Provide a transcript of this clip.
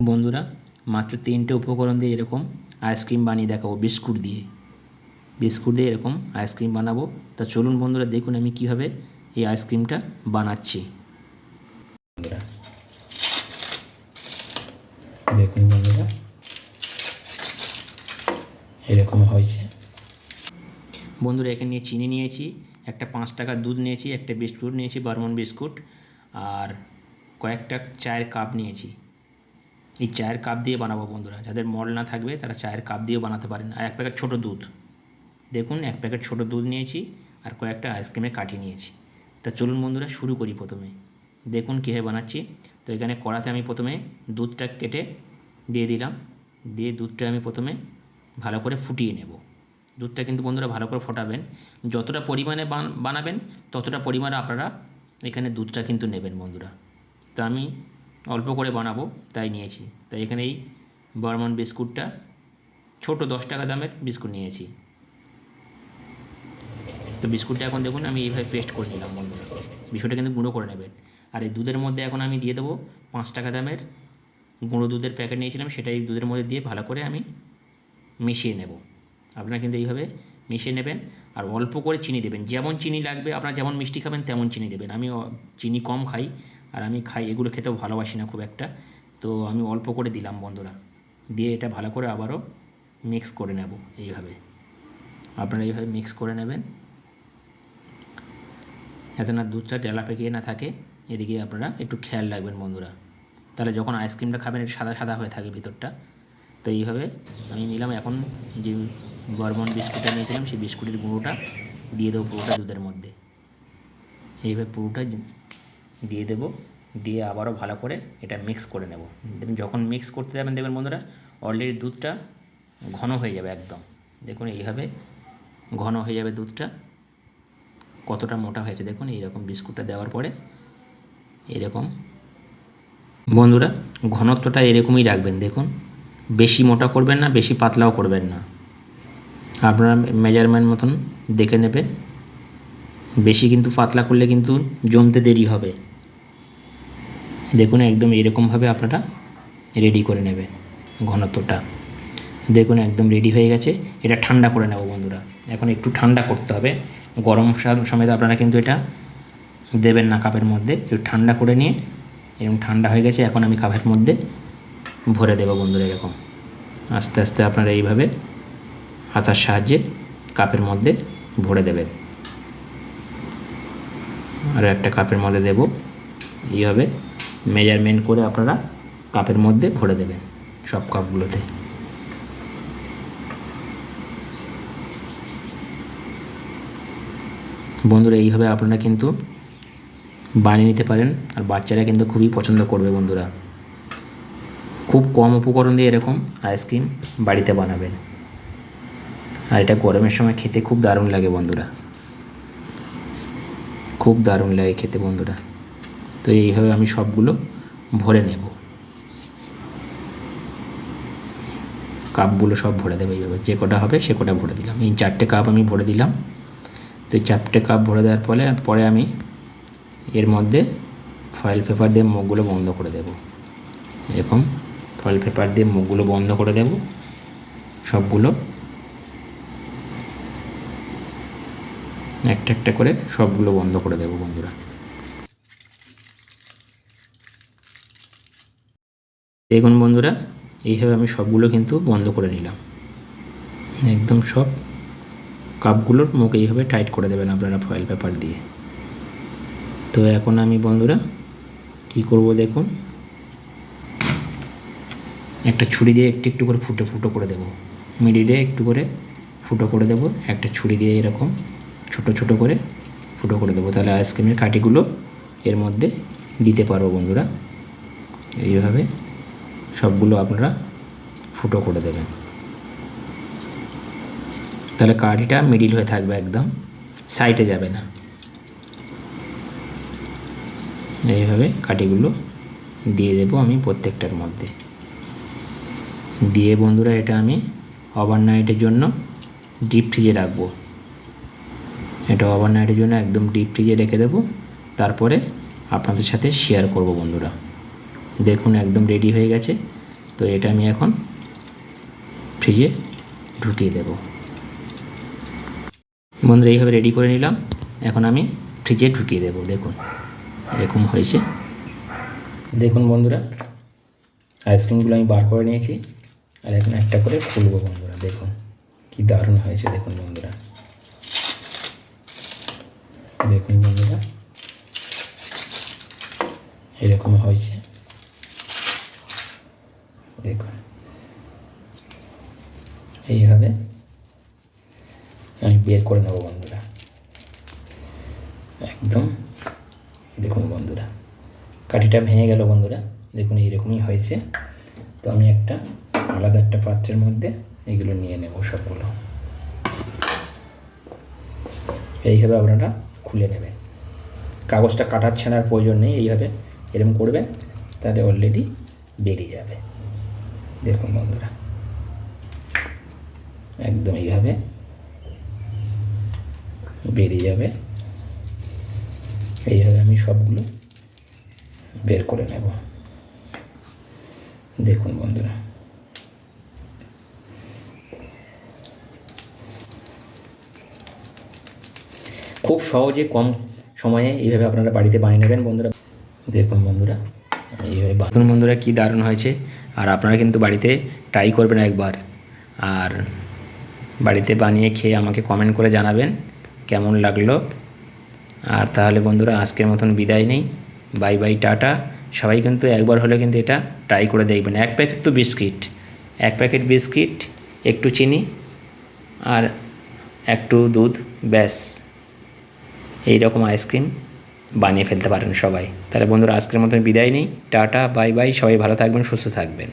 বন্ধুরা, মাত্র তিনটে উপকরণ দিয়ে এরকম আইসক্রিম বানিয়ে দেখাবো, বিস্কুট দিয়ে। বিস্কুট দিয়ে এরকম আইসক্রিম বানাবো। তা চলুন বন্ধুরা, দেখুন আমি কীভাবে এই আইসক্রিমটা বানাচ্ছি। দেখুন বন্ধুরা, এরকম হয়েছে। বন্ধুরা এখানে নিয়ে চিনি নিয়েছি, একটা পাঁচ টাকার দুধ নিয়েছি, একটা বিস্কুট নিয়েছি, বারমন বিস্কুট, আর কয়েকটা চায়ের কাপ নিয়েছি। এই চায়ের কাপ দিয়ে বানাবো বন্ধুরা। যাদের মল না থাকবে, তারা চায়ের কাপ দিয়েও বানাতে পারেন। আর এক প্যাকেট ছোটো দুধ। দেখুন, এক প্যাকেট ছোটো দুধ নিয়েছি আর কয়েকটা আইসক্রিমের কাঠি নিয়েছি। তা চলুন বন্ধুরা, শুরু করি প্রথমে। দেখুন, কীভাবে বানাচ্ছি। তো এখানে কড়াতে আমি প্রথমে দুধটা কেটে দিয়ে দিলাম। দিয়ে দুধটা আমি প্রথমে ভালো করে ফুটিয়ে নেব। দুধটা কিন্তু বন্ধুরা ভালো করে ফোটাবেন। যতটা পরিমাণে বান- বানাবেন, ততটা পরিমাণে আপনারা এখানে দুধটা কিন্তু নেবেন বন্ধুরা। তো আমি অল্প করে বানাবো, তাই নিয়েছি। তাই এখানে এই বর্মন বিস্কুটটা, ছোট দশ টাকা দামের বিস্কুট নিয়েছি। তো বিস্কুটটা এখন দেখুন, আমি এইভাবে পেস্ট করে নিলাম বন্ধুরা বিস্কুটটা কিন্তু গুঁড়ো করে নেবেন। আর এই দুধের মধ্যে এখন আমি দিয়ে দেবো পাঁচ টাকা দামের গুঁড়ো দুধের প্যাকেট নিয়েছিলাম, সেটা এই দুধের মধ্যে দিয়ে ভালো করে আমি মিশিয়ে নেব। আপনারা কিন্তু এইভাবে মিশিয়ে নেবেন আর অল্প করে চিনি দেবেন। যেমন চিনি লাগবে, আপনারা যেমন মিষ্টি খাবেন, তেমন চিনি দেবেন। আমি চিনি কম খাই আর আমি খাই, এগুলো খেতেও ভালোবাসি না খুব একটা। তো আমি অল্প করে দিলাম বন্ধুরা। দিয়ে এটা ভালো করে আবারও মিক্স করে নেব এইভাবে। আপনারা এইভাবে মিক্স করে নেবেন। যাতে না দুধটা ডেলা পেকিয়ে না থাকে। এদিকে আপনারা একটু খেয়াল রাখবেন বন্ধুরা। তাহলে যখন আইসক্রিমটা খাবেন, একটু সাদা সাদা হয়ে থাকে ভিতরটা। তো এইভাবে আমি নিলাম। এখন যে বর্মন বিস্কুটটা নিয়েছিলাম, সেই বিস্কুটের গুঁড়োটা দিয়ে দেবো পুরোটা দুধের মধ্যে। এইভাবে পুরোটা দিয়ে দেবো, দিয়ে আবারও ভালো করে এটা মিক্স করে নেব। যখন মিক্স করতে যাবেন দেখবেন বন্ধুরা অলরেডি দুধটা ঘন হয়ে যাবে একদম। দেখুন, এইভাবে ঘন হয়ে যাবে দুধটা। কতটা মোটা হয়েছে দেখুন, এইরকম বিস্কুটটা দেওয়ার পরে এরকম। বন্ধুরা, ঘনত্বটা এরকমই রাখবেন, দেখুন। বেশি মোটা করবেন না, বেশি পাতলাও করবেন না। আপনারা মেজারমেন্ট মতন দেখে নেবেন। বেশি কিন্তু পাতলা করলে কিন্তু জমতে দেরি হবে। দেখুন একদম এরকমভাবে আপনারা রেডি করে নেবেন ঘনত্বটা। দেখুন একদম রেডি হয়ে গেছে। এটা ঠান্ডা করে নেব বন্ধুরা। এখন একটু ঠান্ডা করতে হবে। গরম সা- সমেত আপনারা কিন্তু এটা দেবেন না কাপের মধ্যে। একটু ঠান্ডা করে নিয়ে এরকম ঠান্ডা হয়ে গেছে, এখন আমি কাপের মধ্যে ভরে দেবো বন্ধুরা এরকম। আস্তে আস্তে আপনারা এইভাবে হাতার সাহায্যে কাপের মধ্যে ভরে দেবেন। আর একটা কাপের মধ্যে দেব। এইভাবে মেজারমেন্ট করে আপনারা কাপের মধ্যে ভরে দেবেন সব কাপগুলোতে বন্ধুরা, এইভাবে আপনারা কিন্তু বানিয়ে নিতে পারেন আর বাচ্চারা কিন্তু খুবই পছন্দ করবে বন্ধুরা। খুব কম উপকরণ দিয়ে এরকম আইসক্রিম বাড়িতে বানাবেন। আর এটা গরমের সময় খেতে খুব দারুণ লাগে বন্ধুরা। খুব দারুণ লাগে খেতে বন্ধুরা। তো এইভাবে আমি সবগুলো ভরে নেব। কাপগুলো সব ভরে দেবো এইভাবে। যে কটা হবে সে কটা ভরে দিলাম। এই চারটে কাপ আমি ভরে দিলাম। তো এই চারটে কাপ ভরে দেওয়ার পরে পরে আমি এর মধ্যে ফয়েল পেপার দিয়ে মুখগুলো বন্ধ করে দেব। এরকম ফয়েল পেপার দিয়ে মুখগুলো বন্ধ করে দেব। সবগুলো একটা একটা করে সবগুলো বন্ধ করে দেবো বন্ধুরা। দেখুন বন্ধুরা, এইভাবে আমি সবগুলো কিন্তু বন্ধ করে নিলাম। একদম সব কাপগুলোর মুখ এইভাবে টাইট করে দেবেন আপনারা ফয়েল পেপার দিয়ে। তো এখন আমি বন্ধুরা, কি করব দেখুন? একটা ছুরি দিয়ে একটু একটু করে ফুটো ফুটো করে দেবো। মিডিলে একটু করে ফুটো করে দেবো, একটা ছুরি দিয়ে এরকম ছোট ছোট করে ফুটো করে দেবো। তাহলে আইসক্রিমের কাঠিগুলো এর মধ্যে দিতে পারব বন্ধুরা। এইভাবে সবগুলো আপনারা ফুটো করে দেবেন। তাহলে কাঠিটা মিডিল হয়ে থাকবে একদম সাইডে যাবে না। এইভাবে কাঠিগুলো দিয়ে দেবো আমি প্রত্যেকটার মধ্যে। দিয়ে বন্ধুরা, এটা আমি ওভারনাইটের জন্য ডিপ ফ্রিজে রাখব। এটা ওভারনাইটের জন্য একদম ডিপ ফ্রিজে রেখে দেবো। তারপরে আপনাদের সাথে শেয়ার করব বন্ধুরা। দেখুন একদম রেডি হয়ে গেছে। তো এটা আমি এখন ফ্রিজে ঢুকিয়ে দেব। বন্ধুরা, এইভাবে রেডি করে নিলাম। এখন আমি ফ্রিজে ঢুকিয়ে দেব, দেখুন। এরকম হয়েছে। দেখুন বন্ধুরা আইসক্রিমগুলো আমি বার করে নিয়েছি। আর এখন একটা করে খুলবো বন্ধুরা, দেখুন। কি দারুণ হয়েছে, দেখুন বন্ধুরা। দেখুন বন্ধুরা, এরকম হয়েছে। দেখুন এইভাবে আমি বের করে নেব বন্ধুরা। একদম, দেখুন বন্ধুরা, কাঠিটা ভেঙে গেল বন্ধুরা। দেখুন, এইরকমই হয়েছে। তো আমি একটা আলাদা একটা পাত্রের মধ্যে এগুলো নিয়ে নেব সবগুলো। এইভাবে আপনারা খুলে নেবেন। কাগজটা কাটার ছাড়ার প্রয়োজন নেই, এইভাবে এরকম করবেন, তাহলে অলরেডি বেরিয়ে যাবে। দেখুন বন্ধুরা, একদম এইভাবে বেরিয়ে যাবে। এইভাবে আমি সবগুলো বের করে নেব। দেখুন বন্ধুরা, খুব সহজে কম সময়ে এইভাবে আপনারা বাড়িতে বানিয়ে নেবেন বন্ধুরা। দেখুন বন্ধুরা এইভাবে দেখুন বন্ধুরা, কী দারুণ হয়েছে। আর আপনারা কিন্তু বাড়িতে ট্রাই করবেন একবার। আর বাড়িতে বানিয়ে খেয়ে আমাকে কমেন্ট করে জানাবেন কেমন লাগল। আর তাহলে বন্ধুরা আজকের মতন বিদায় নেই। বাই বাই টাটা। সবাই কিন্তু একবার হলে কিন্তু এটা ট্রাই করে দেখবেন। এক প্যাকেট তো বিস্কিট এক প্যাকেট বিস্কিট একটু চিনি আর একটু দুধ, ব্যাস। এই রকম আইসক্রিম বানিয়ে ফেলতে পারেন সবাই। তাহলে বন্ধুরা, আজকের মতন বিদায় নেই। টাটা, বাই বাই। সবাই ভালো থাকবেন, সুস্থ থাকবেন।